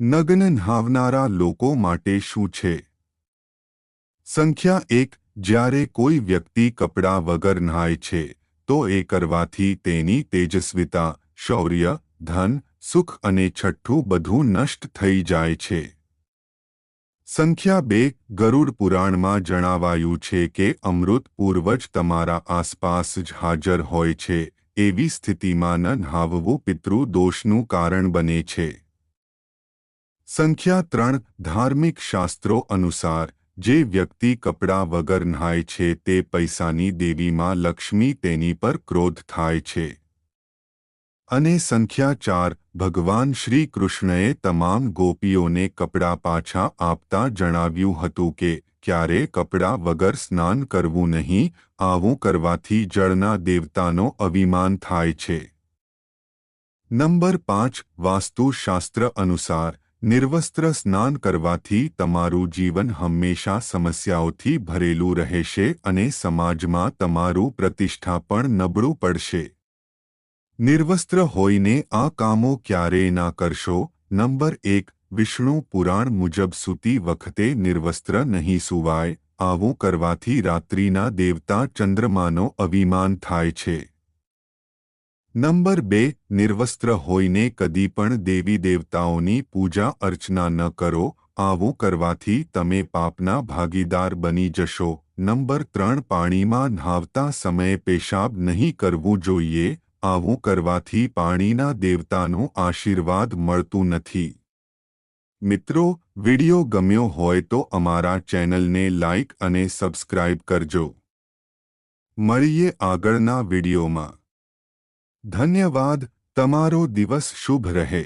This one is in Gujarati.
નગ્ન નહાવનારા લોકો માટે શું છે? સંખ્યા એક, જ્યારે કોઈ વ્યક્તિ કપડાં વગર નહાય છે, તો એ કરવાથી તેની તેજસ્વિતા, શૌર્ય, ધન, સુખ અને છઠ્ઠું બધું નષ્ટ થઈ જાય છે. સંખ્યા બે, ગરુડ પુરાણમાં જણાવાયું છે કે અમૃત પૂર્વજ તમારા આસપાસ જ હાજર હોય છે, એવી સ્થિતિમાં ન નહાવવું પિતૃ દોષનું કારણ બને છે. સંખ્યા ત્રણ ધાર્મિક શાસ્ત્રો અનુસાર, જે વ્યક્તિ કપડાં વગર નહાય છે તે પૈસાની દેવીમાં લક્ષ્મી તેની પર ક્રોધ થાય છે. અને સંખ્યા ચાર, ભગવાન શ્રી કૃષ્ણએ તમામ ગોપીઓને કપડાં પાછા આપતા જણાવ્યું હતું કે, ક્યારે કપડાં વગર સ્નાન કરવું નહીં, આવું કરવાથી જળના દેવતાનો અભિમાન થાય છે. નંબર પાંચ, વાસ્તુશાસ્ત્ર અનુસાર નિર્વસ્ત્ર સ્નાન કરવાથી તમારું જીવન હંમેશા સમસ્યાઓથી ભરેલું રહેશે અને સમાજમાં તમારું પ્રતિષ્ઠા પણ નબળું પડશે. નિર્વસ્ત્ર હોઈને આ કામો ક્યારેય ના કરશો. નંબર એક, વિષ્ણુ પુરાણ મુજબ સૂતી વખતે નિર્વસ્ત્ર નહીં સુવાય. આવું કરવાથી રાત્રિના દેવતા ચંદ્રમાનો અભિમાન થાય છે. નંબર બે, નિર્વસ્ત્ર હોઈને કદી પણ દેવી દેવતાઓની પૂજા અર્ચના ન કરો, આવું કરવાથી તમે પાપના ભાગીદાર બની જશો. નંબર ત્રણ, પાણીમાં નહાવતા સમયે પેશાબ નહીં કરવું જોઈએ, આવું કરવાથી પાણીના દેવતાનું આશીર્વાદ મળતું નથી. મિત્રો, વિડિયો ગમ્યો હોય તો અમારા ચેનલને લાઇક અને સબસ્ક્રાઇબ કરજો. મળીએ આગળના વિડિયોમાં. ધન્યવાદ તમારો દિવસ શુભ રહે.